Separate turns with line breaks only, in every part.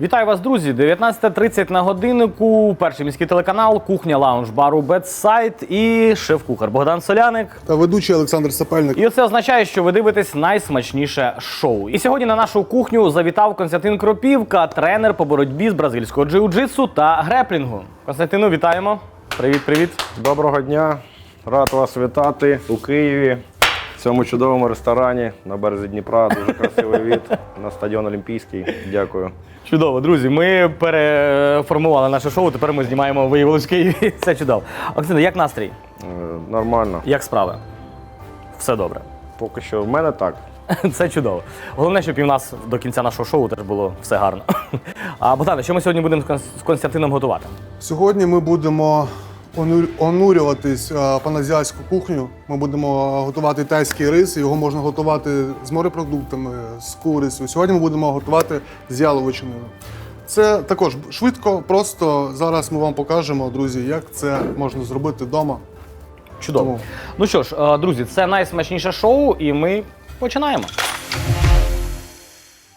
Вітаю вас, друзі! 19.30 на годиннику. Перший міський телеканал, кухня лаунж бару Бетсайт і шеф-кухар Богдан Соляник.
Та ведучий Олександр Сапельник.
І це означає, що ви дивитесь найсмачніше шоу. І сьогодні на нашу кухню завітав Константин Кропівка, тренер по боротьбі з бразильського джиу-джитсу та греплінгу. Константину, вітаємо. Привіт, привіт.
Доброго дня. Рад вас вітати у Києві. В цьому чудовому ресторані на березі Дніпра. Дуже красивий від на стадіон Олімпійський. Дякую.
Чудово, друзі. Ми переформували наше шоу. Тепер ми знімаємо виявилось в Києві. Це чудово. Оксана, як настрій?
Е, Нормально.
Як справи? Все добре.
Поки що в мене так.
Це чудово. Головне, щоб і в нас до кінця нашого шоу теж було все гарно. А Богдане, що ми сьогодні будемо з Кон- Константином готувати?
Сьогодні ми будемо онурюватись е, паназіатську кухню. Ми будемо готувати тайський рис. Його можна готувати з морепродуктами, з курицею. Сьогодні ми будемо готувати з яловичиною. Це також швидко, просто зараз ми вам покажемо, друзі, як це можна зробити вдома.
Чудово.
Тому.
Ну що ж, е, друзі, це найсмачніше шоу, і ми починаємо.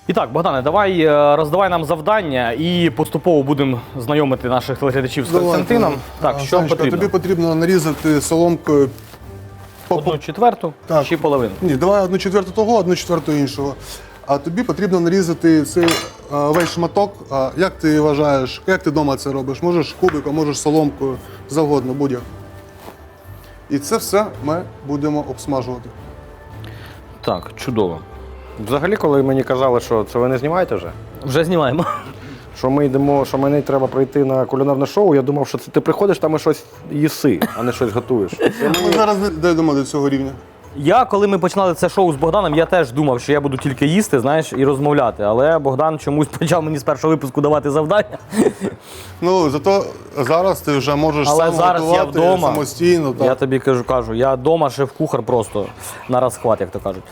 І так, Богдане, давай е, роздавай нам завдання і поступово будемо знайомити наших телеглядачів з Константином. Так, що
Санечка,
потрібно?
Тобі потрібно нарізати соломкою. по-
Одну четверту
Так.
чи половину.
Ні, давай одну четверту того, одну четверту іншого. А тобі потрібно нарізати цей е, весь шматок. А як ти вважаєш, як ти вдома це робиш? Можеш кубиком, можеш соломкою, завгодно, будь-як. І це все ми будемо обсмажувати.
Так, чудово.
Взагалі, коли мені казали, що це ви не знімаєте вже,
Вже знімаємо.
що ми йдемо, що мені треба прийти на кулінарне шоу, я думав, що це ти приходиш там і щось їси, а не щось готуєш.
Ми зараз не дійдемо до цього рівня.
Я, коли ми починали це шоу з Богданом, я теж думав, що я буду тільки їсти, знаєш, і розмовляти. Але Богдан чомусь почав мені з першого випуску давати завдання.
Ну, зато зараз ти вже можеш
Але
сам
зараз я вдома.
самостійно. Так.
Я тобі кажу, кажу, я вдома шеф-кухар просто на розхват, як то кажуть.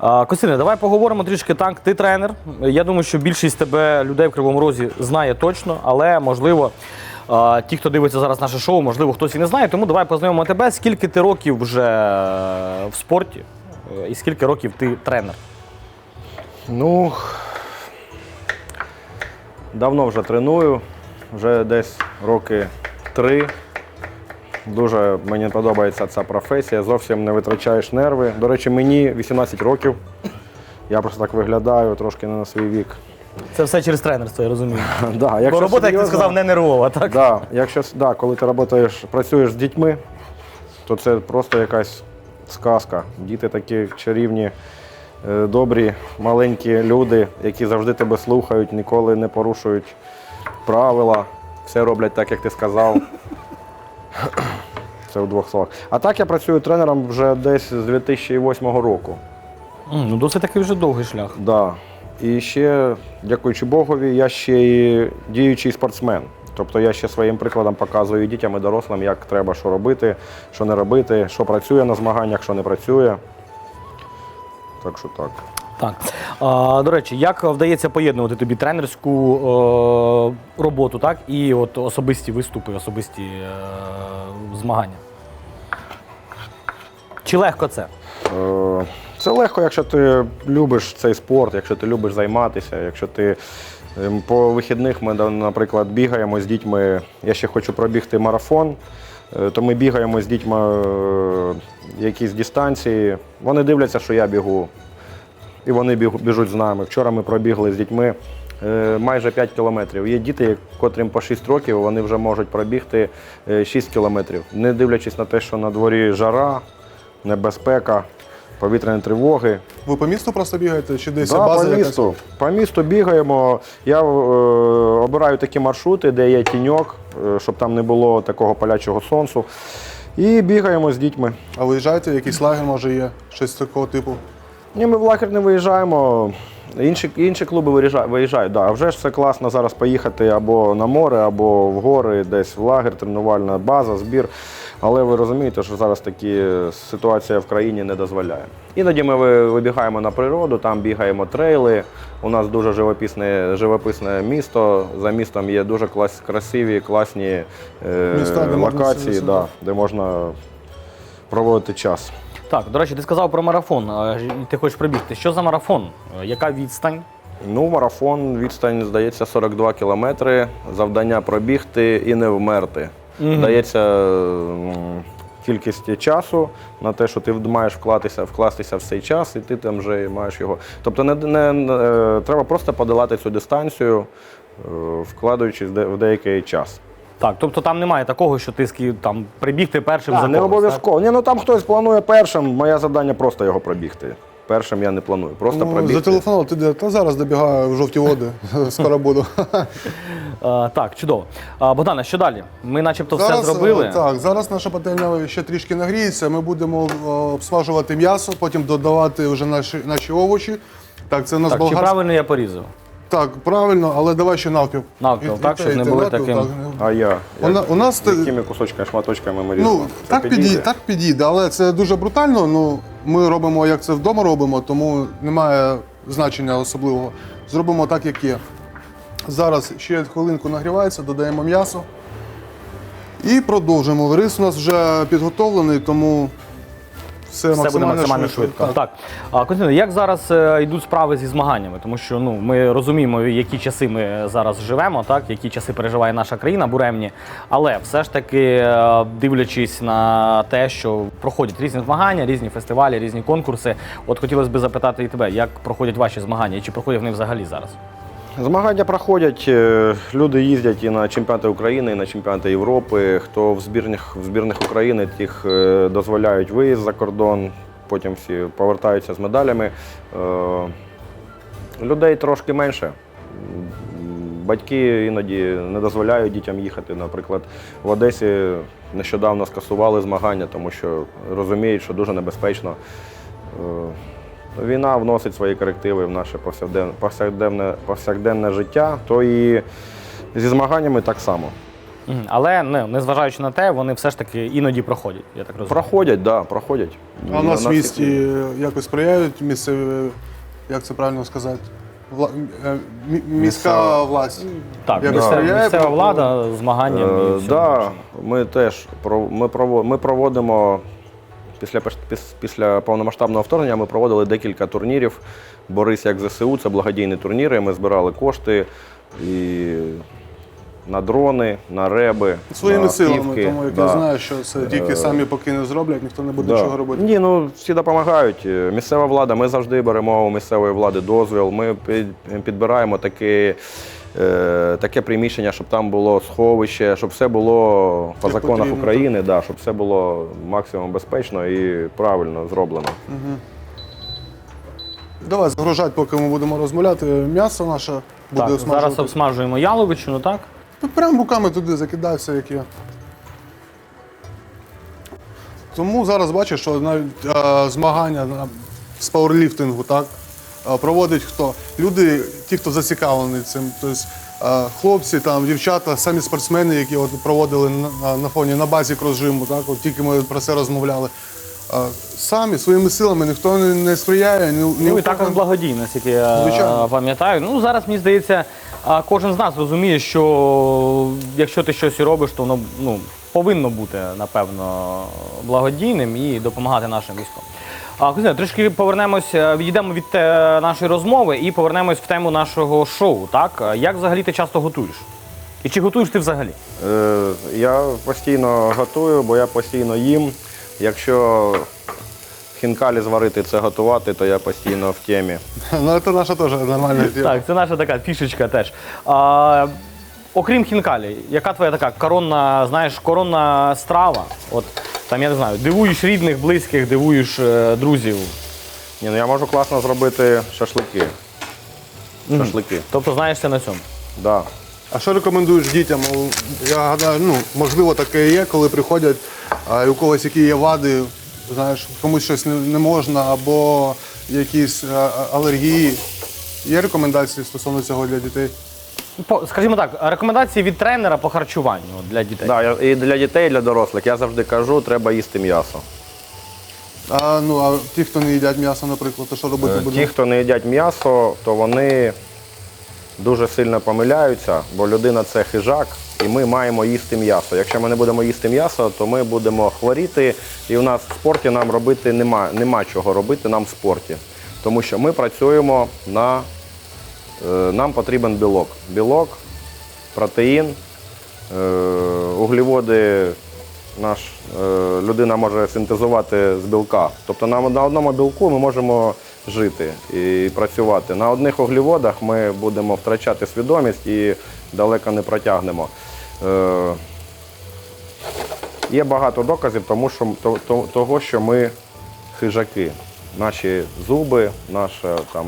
А, Костяне, давай поговоримо трішки так. Ти тренер. Я думаю, що більшість тебе людей в Кривому Розі знає точно, але можливо. Ті, хто дивиться зараз наше шоу, можливо, хтось і не знає, тому давай познайомимо тебе. Скільки ти років вже в спорті е, і скільки років ти тренер?
Ну, давно вже треную, вже десь роки три. Дуже мені подобається ця професія, зовсім не витрачаєш нерви. До речі, мені 18 років. Я просто так виглядаю, трошки не на свій вік.
Це все через тренерство, я розумію.
Да,
Бо
якщо
робота, як ти сказав, не нервова, так?
Да, якщо да, коли ти працюєш, працюєш з дітьми, то це просто якась сказка. Діти такі чарівні, е, добрі, маленькі люди, які завжди тебе слухають, ніколи не порушують правила, все роблять так, як ти сказав. Це в двох словах. А так я працюю тренером вже десь з 2008 року.
Ну, досить такий вже довгий шлях.
Да. І ще, дякуючи Богові, я ще і діючий спортсмен. Тобто я ще своїм прикладом показую і дітям і дорослим, як треба що робити, що не робити, що працює на змаганнях, що не працює. Так що так.
Так. А, до речі, як вдається поєднувати тобі тренерську е, роботу, так, і от особисті виступи, особисті е, змагання? Чи легко це?
Е, Це легко, якщо ти любиш цей спорт, якщо ти любиш займатися, якщо ти ем, по вихідних ми, наприклад, бігаємо з дітьми. Я ще хочу пробігти марафон, е, то ми бігаємо з дітьми е, якісь дистанції. Вони дивляться, що я бігу, і вони біжуть з нами. Вчора ми пробігли з дітьми е, майже 5 кілометрів. Є діти, котрим по 6 років, вони вже можуть пробігти е, 6 кілометрів, не дивлячись на те, що на дворі жара, небезпека, повітряні тривоги.
Ви по місту просто бігаєте чи десь
Да,
база
по
якась?
місту. По місту бігаємо. Я е, обираю такі маршрути, де є тіньок, е, щоб там не було такого палячого сонцю. І бігаємо з дітьми.
А виїжджаєте, якийсь лагер може є, щось такого типу.
Ні, ми в лагер не виїжджаємо. Інші, інші клуби виїжджають. Да. А вже ж це класно зараз поїхати або на море, або в гори, десь в лагер, тренувальна база, збір. Але ви розумієте, що зараз такі ситуація в країні не дозволяє. Іноді ми вибігаємо на природу, там бігаємо трейли. У нас дуже живописне, живописне місто. За містом є дуже клас, красиві, класні е,
Міста, де можна
локації,
себе-
да, де можна проводити час.
Так, до речі, ти сказав про марафон. е, Ти хочеш пробігти. Що за марафон? Е, Яка відстань?
Ну, марафон, відстань, здається, 42 кілометри. Завдання пробігти і не вмерти. Дається кількість часу на те, що ти маєш вкластися, вкластися в цей час, і ти там вже маєш його. Тобто не, не, не- е, треба просто подолати цю дистанцію, вкладаючись в деякий час.
Так, тобто там немає такого, що ти там прибігти першим за
Так, не обов'язково. Ні, ну там хтось планує першим. Моє завдання просто його пробігти. Першим я не планую, просто
Ну,
пробігти.
зателефонував, ти де? Та зараз добігаю в жовті води. Скоро буду.
Так, Е, так чудово. А, Богдане, що далі? Ми начебто все зробили.
е, Так, зараз наша пательня ще трішки нагріється. Ми будемо е, обсмажувати м'ясо, потім додавати вже наші, наші овочі. Так, це у нас
Так, чи правильно я порізав?
Так, правильно, але давай ще навпіл.
Навпіл,
І-
так,
і
щоб
те, і
не
те,
були
навпіл,
таким-
так.
А я?
У на- у нас те-
якими кусочками, шматочками ми?
Ну,
Це
так
підійде?
підійде, так підійде, але це дуже брутально. Ну, ми робимо, як це вдома робимо, тому немає значення особливого. Зробимо так, як є. Зараз ще хвилинку нагрівається, додаємо м'ясо. І продовжуємо. Рис у нас вже підготовлений, тому все,
Все буде максимально швидко. Так. А, Костянтин, як зараз е, йдуть справи зі змаганнями? Тому що ну, ми розуміємо, які часи ми зараз живемо, так? які часи переживає наша країна буремні. Але все ж таки, е, дивлячись на те, що проходять різні змагання, різні фестивалі, різні конкурси, от хотілося б запитати і тебе, як проходять ваші змагання, і чи проходять вони взагалі зараз?
Змагання проходять. е, Люди їздять і на чемпіонати України, і на чемпіонати Європи. Хто в збірних, в збірних України, тих е, дозволяють виїзд за кордон, потім всі повертаються з медалями. Е, Людей трошки менше. Батьки іноді не дозволяють дітям їхати. Наприклад, в Одесі нещодавно скасували змагання, тому що розуміють, що дуже небезпечно. Війна вносить свої корективи в наше повсякденне, повсякденне, повсякденне життя, то і зі змаганнями так само.
Але не, незважаючи на те, вони все ж таки іноді проходять, я так розумію.
Проходять, так, да, проходять.
А у нас в місті якось сприяють місцеві, як це правильно сказати, вла- е, міська власть.
Так,
Як
місцева,
сприяє
місцева влада змаганням. і
Е,
всьому
да,
іншому.
ми теж ми проводимо після, піс- після повномасштабного вторгнення ми проводили декілька турнірів. Борис як ЗСУ, це благодійні турніри. Ми збирали кошти і на дрони, на реби.
Своїми
на
силами,
автівки.
тому як
Да.
я знаю, що це тільки самі поки не зроблять, ніхто не буде
Да.
нічого робити.
Ні, ну всі допомагають. Е, Місцева влада, ми завжди беремо у місцевої влади дозвіл. Ми підбираємо таке, е, таке приміщення, щоб там було сховище, щоб все було по
Як
законах
потрібно,
України, да, щоб все було максимум безпечно і правильно зроблено.
Давай загружати, поки ми будемо розмовляти. М'ясо наше буде
Так, зараз обсмажуємо яловичину, так?
Прямо руками туди закидайся, як є. Тому зараз бачиш, що навіть е, змагання з пауерліфтингу, так? Проводить хто? Люди, ті, хто зацікавлені цим. Тобто, хлопці, там, дівчата, самі спортсмени, які от проводили на, на, фоні на базі крос-жиму, так? От тільки ми про це розмовляли. Самі своїми силами ніхто не, сприяє, ні, ні
Ну і також благодійно, наскільки я
Звичайно.
пам'ятаю. Ну зараз мені здається, кожен з нас розуміє, що якщо ти щось робиш, то воно ну, повинно бути напевно благодійним і допомагати нашим військовим. А Костянтин, трішки повернемось, е, відійдемо від е, нашої розмови і повернемось в тему нашого шоу. Так як взагалі ти часто готуєш? І чи готуєш ти взагалі?
Е, я постійно готую, бо я постійно їм. Якщо хінкалі зварити це готувати, то я постійно в темі.
Ну, це наша теж нормальна тема.
Так, це наша така фішечка теж. А, окрім хінкалі, яка твоя така коронна, знаєш, коронна страва? От там я не знаю, дивуєш рідних, близьких, дивуєш е, друзів.
Ні, ну я можу класно зробити шашлики. Шашлики.
Тобто знаєшся на цьому.
Да.
А що рекомендуєш дітям? Я гадаю, ну можливо таке є, коли приходять, а і у когось які є вади, знаєш, комусь щось не, не можна, або якісь алергії. Є рекомендації стосовно цього для дітей?
По- Скажімо так, рекомендації від тренера по харчуванню для дітей.
Да, я- і для дітей, і для дорослих. Я завжди кажу, треба їсти м'ясо.
А ну а ті, хто не їдять м'ясо, наприклад, то що робити
Е,
будемо?
Ті, хто не їдять м'ясо, то вони дуже сильно помиляються, бо людина це хижак, і ми маємо їсти м'ясо. Якщо ми не будемо їсти м'ясо, то ми будемо хворіти, і у нас в спорті нам робити нема, нема чого робити нам в спорті. Тому що ми працюємо на нам потрібен білок. Білок, протеїн, е, углеводи наш, е, людина може синтезувати з білка. Тобто на, одному білку ми можемо жити і працювати. На одних углеводах ми будемо втрачати свідомість і далеко не протягнемо. Е, Є багато доказів тому, що, то- то- того, що ми хижаки. Наші зуби, наше там,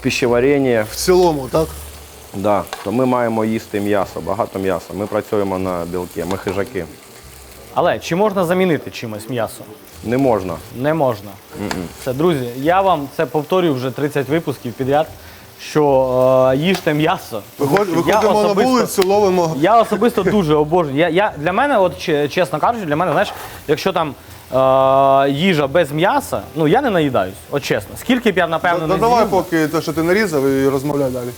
пищеварення.
В цілому, так?
Да, то ми маємо їсти м'ясо, багато м'яса. Ми працюємо на білки, ми хижаки.
Але чи можна замінити чимось м'ясо?
Не можна.
Не можна. Все, друзі, я вам це повторюю вже 30 випусків підряд, що е, їжте м'ясо.
Виход-
Я
Виходимо на
особисто-
вулицю, ловимо.
Я особисто дуже обожнюю. Я, я, для мене, от че- чесно кажучи, для мене, знаєш, якщо там їжа без м'яса, ну я не наїдаюсь, от чесно. Скільки б я, напевно, не
давай,
з'їв.
поки те, що ти нарізав, і розмовляй далі.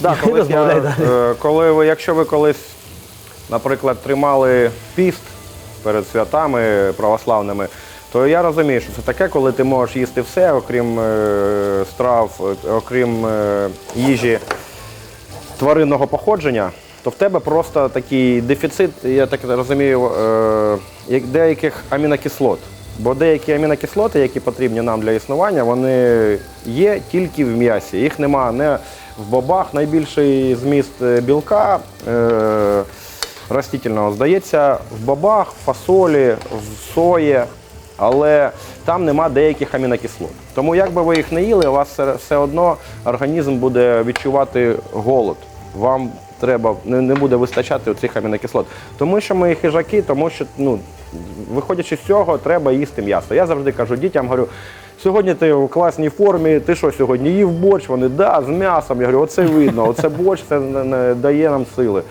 Да, коли,
Розмовляй далі.
е, коли ви, якщо ви колись, наприклад, тримали піст перед святами православними, то я розумію, що це таке, коли ти можеш їсти все, окрім е, страв, е, окрім е, їжі тваринного походження, то в тебе просто такий дефіцит, я так розумію, е, деяких амінокислот. Бо деякі амінокислоти, які потрібні нам для існування, вони є тільки в м'ясі. Їх нема не в бобах. Найбільший зміст е, білка е, растительного здається в бобах, в фасолі, в сої, але там нема деяких амінокислот. Тому як би ви їх не їли, у вас все, все одно організм буде відчувати голод. Вам треба не, не буде вистачати цих амінокислот. Тому що ми хижаки, тому що ну, виходячи з цього, треба їсти м'ясо. Я завжди кажу дітям, говорю, сьогодні ти в класній формі, ти що сьогодні їв борщ? Вони да, з м'ясом. Я говорю, оце видно, оце борщ, це не- дає нам сили.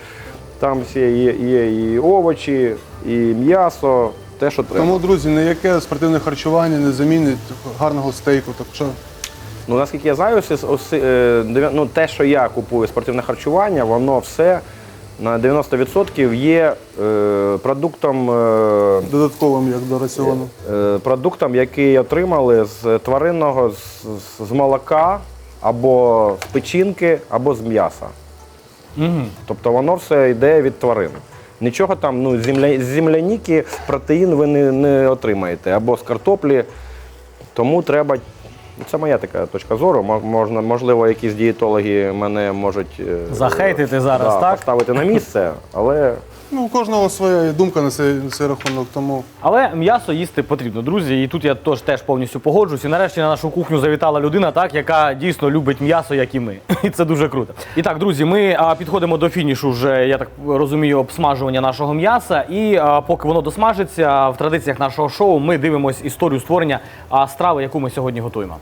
Там всі є, є і овочі, і м'ясо, те, що треба.
Тому, друзі, ніяке спортивне харчування не замінить гарного стейку. Так що
Ну, наскільки я знаю, ось- ось, е, ну, те, що я купую спортивне харчування, воно все на 90% є е, продуктом, е,
додатковим, як до раціону.
е, продуктом, який отримали з тваринного, з, з- з молока, або з печінки, або з м'яса. Тобто воно все йде від тварин. Нічого там, ну, з земля, земляніки протеїн ви не, не отримаєте, або з картоплі. Тому треба. Це моя така точка зору. Можна, можливо, якісь дієтологи мене можуть е,
Захейтити зараз,
да,
так?
поставити на місце, але
Ну, у кожного своя думка на цей, на цей рахунок. Тому
Але м'ясо їсти потрібно, друзі. І тут я теж, теж повністю погоджуюсь. І нарешті на нашу кухню завітала людина, так, яка дійсно любить м'ясо, як і ми. І це дуже круто. І так, друзі, ми підходимо до фінішу вже, я так розумію, обсмажування нашого м'яса. І поки воно досмажиться, в традиціях нашого шоу ми дивимось історію створення страви, яку ми сьогодні готуємо.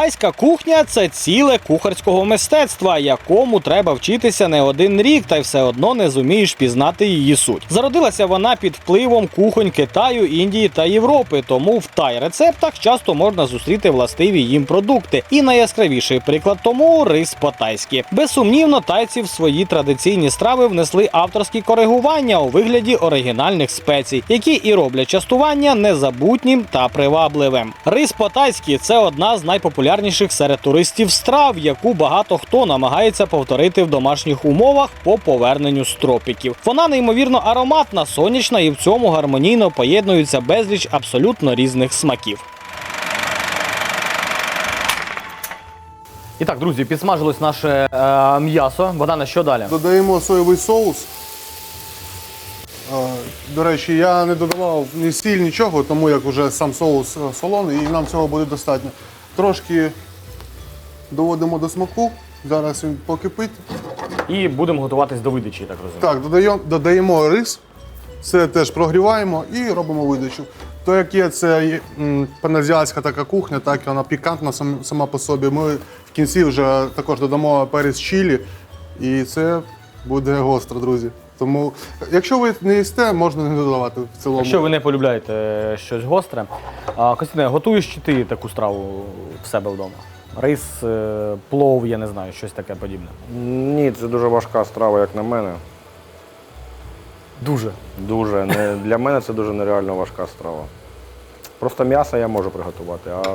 Тайська кухня це ціле кухарського мистецтва, якому треба вчитися не один рік, та й все одно не зумієш пізнати її суть. Зародилася вона під впливом кухонь Китаю, Індії та Європи, тому в тай рецептах часто можна зустріти властиві їм продукти. І найяскравіший приклад тому рис по-тайськи. Безсумнівно, тайці в свої традиційні страви внесли авторські коригування у вигляді оригінальних спецій, які і роблять частування незабутнім та привабливим. Рис по-тайськи це одна з найпопулярніших серед туристів страв, яку багато хто намагається повторити в домашніх умовах по поверненню з тропіків. Вона неймовірно ароматна, сонячна і в цьому гармонійно поєднуються безліч абсолютно різних смаків. І так, друзі, підсмажилось наше е, м'ясо. Богдане, що далі?
додаємо соєвий соус. Е, До речі, я не додавав ні сіль, нічого, тому як вже сам соус е, солоний, і нам цього буде достатньо. Трошки доводимо до смаку. Зараз він покипить.
І будемо готуватись до видачі, так розумію.
Так, додаємо, додаємо рис, це теж прогріваємо і робимо видачу. То як є це паназіатська така кухня, так вона пікантна сам- сама по собі. Ми в кінці вже також додамо перець чилі, і це буде гостро, друзі. Тому, якщо ви не їсте, можна не додавати в цілому.
Якщо ви не полюбляєте е, щось гостре, а, Костяне, готуєш чи ти таку страву в себе вдома? Рис, е, плов, я не знаю, щось таке подібне.
ні, це дуже важка страва, як на мене.
Дуже.
Дуже. Не, для мене це дуже нереально важка страва. Просто м'ясо я можу приготувати, а е,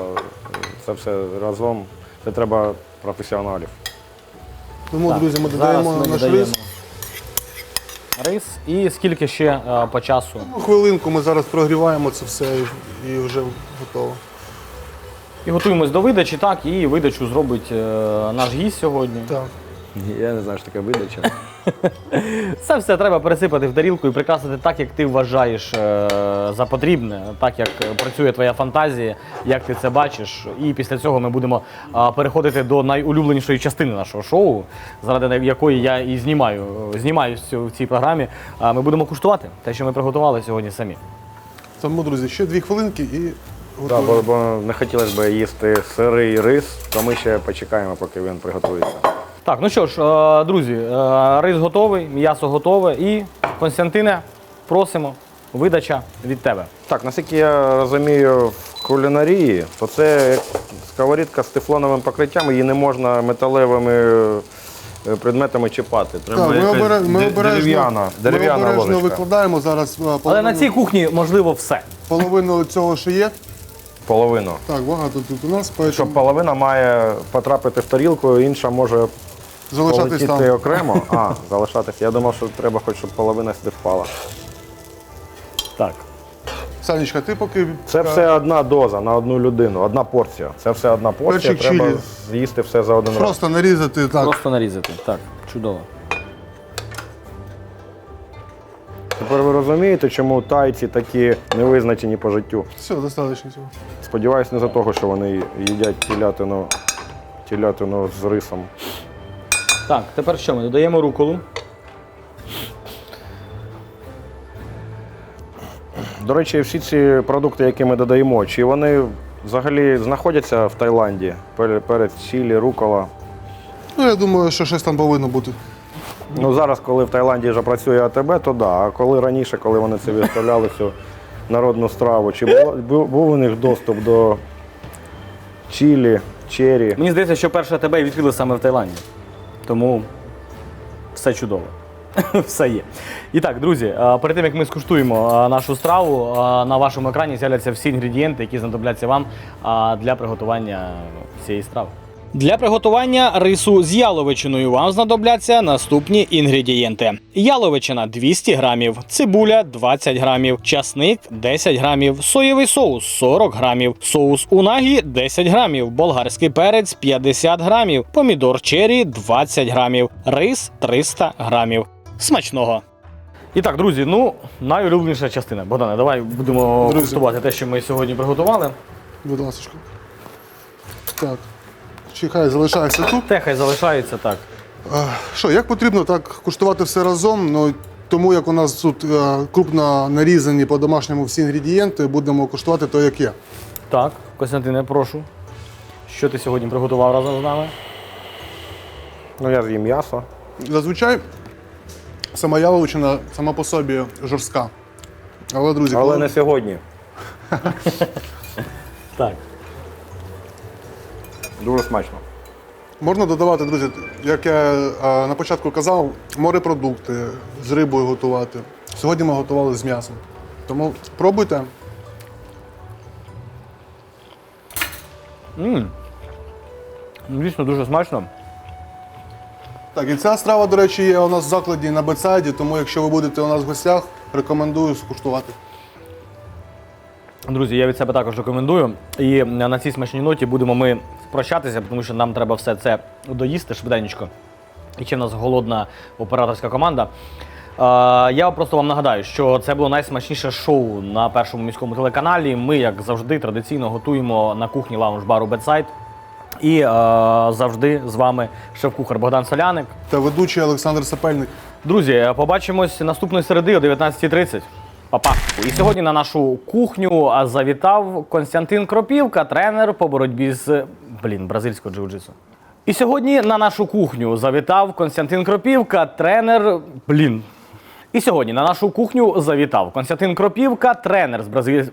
це все разом. Це треба професіоналів.
Тому,
Так,
друзі, ми
зараз
додаємо
ми
наш
додаємо
рис.
Рис. І скільки ще е, по часу?
Ну, Хвилинку ми зараз прогріваємо це все і, і вже готово.
І готуємось до видачі, так, і видачу зробить е, наш гість сьогодні.
Так.
Я не знаю, що таке видача.
Це все треба пересипати в тарілку і прикрасити так, як ти вважаєш е, за потрібне, так як працює твоя фантазія, як ти це бачиш. І після цього ми будемо е, переходити до найулюбленішої частини нашого шоу, заради якої я і знімаю, знімаю в цій програмі. Ми будемо куштувати те, що ми приготували сьогодні самі.
Тому, друзі, ще дві хвилинки і
Так,
готуємо.
бо, бо не хотілося б їсти сирий рис, то ми ще почекаємо, поки він приготується.
Так, ну що ж, е, друзі, е, рис готовий, м'ясо готове і Константине, просимо, видача від тебе.
Так, наскільки я розумію, в кулінарії, то це сковорідка з тефлоновим покриттям, її не можна металевими е, предметами чіпати. Треба
Так, ми,
якась
обере, ми
де-
обережно,
дерев'яна,
ми обережно
ложечка.
викладаємо зараз е,
Але
половину,
на цій кухні можливо все.
половину цього, що є.
Половину.
Так, багато тут у нас, поэтому
Щоб половина має потрапити в тарілку, інша може
залишатись
полетіти
там.
окремо. А, залишатися. Я думав, що треба хоч щоб половина сюди впала.
Так.
Санечка, ти поки
Це все одна доза на одну людину, одна порція. Це все одна порція.
Перчик
треба
чилі.
з'їсти все за один раз.
просто нарізати так.
Просто нарізати. Так, чудово.
Тепер ви розумієте, чому тайці такі невизначені по життю.
Все, достатньо цього.
Сподіваюсь, не за того, що вони їдять тілятину, тілятину з рисом.
Так, тепер що ми додаємо руколу.
До речі, всі ці продукти, які ми додаємо, чи вони взагалі знаходяться в Таїланді? Пере- Перець, чілі, рукола.
Ну, я думаю, що щось там повинно бути.
Ну зараз, коли в Таїланді вже працює АТБ, то да. А коли раніше, коли вони це виставляли цю народну страву, чи було- був у них доступ до чілі, чері?
Мені здається, що перше тебе відкрили саме в Таїланді. Тому все чудово. Все є. І так, друзі, е, перед тим як ми скуштуємо е, нашу страву, е, на вашому екрані з'являться всі інгредієнти, які знадобляться вам для приготування цієї страви. Для приготування рису з яловичиною вам знадобляться наступні інгредієнти: яловичина 200 грамів, цибуля 20 грамів, часник 10 грамів, соєвий соус 40 грамів, соус унагі 10 грамів, болгарський перець 50 грамів, помідор чері 20 грамів, рис 300 грамів. Смачного! І так, друзі, ну найулюбленіша частина. Богдане, давай будемо
Друзі.
куштувати те, що ми сьогодні приготували.
Будь ласка. Так. Чекай, залишається тут.
Те хай залишається так.
Що, як потрібно так куштувати все разом? Ну, тому як у нас тут е, крупно нарізані по домашньому всі інгредієнти, будемо куштувати то, як є.
Так, Костянтине, прошу. Що ти сьогодні приготував разом з нами?
Ну я з'їм м'ясо.
Зазвичай сама яловичина сама по собі жорстка. Але, друзі,
Але
коли-
не сьогодні.
Так.
Дуже смачно.
можна додавати, друзі, як я на початку казав, морепродукти з рибою готувати. Сьогодні ми готували з м'ясом. Тому пробуйте.
Звісно, дуже смачно.
Так, і ця страва, до речі, є у нас в закладі на бетсайді, тому якщо ви будете у нас в гостях, рекомендую скуштувати.
Друзі, я від себе також рекомендую. І на цій смачній ноті будемо ми прощатися, тому що нам треба все це доїсти швиденько. І ще в нас голодна операторська команда. Е, Я просто вам нагадаю, що це було найсмачніше шоу на першому міському телеканалі. Ми, як завжди, традиційно готуємо на кухні лаунж-бару Бетсайд. І е, завжди з вами шеф-кухар Богдан Соляник.
Та ведучий Олександр Сапельник.
Друзі, побачимось наступної середи о 19.30. Па-па. І сьогодні на нашу кухню завітав Константин Кропівка, тренер по боротьбі з блін, бразильського джиу-джитсу. І сьогодні на нашу кухню завітав Константин Кропівка, тренер. Блін. І сьогодні на нашу кухню завітав Константин Кропівка, тренер з Бразиль...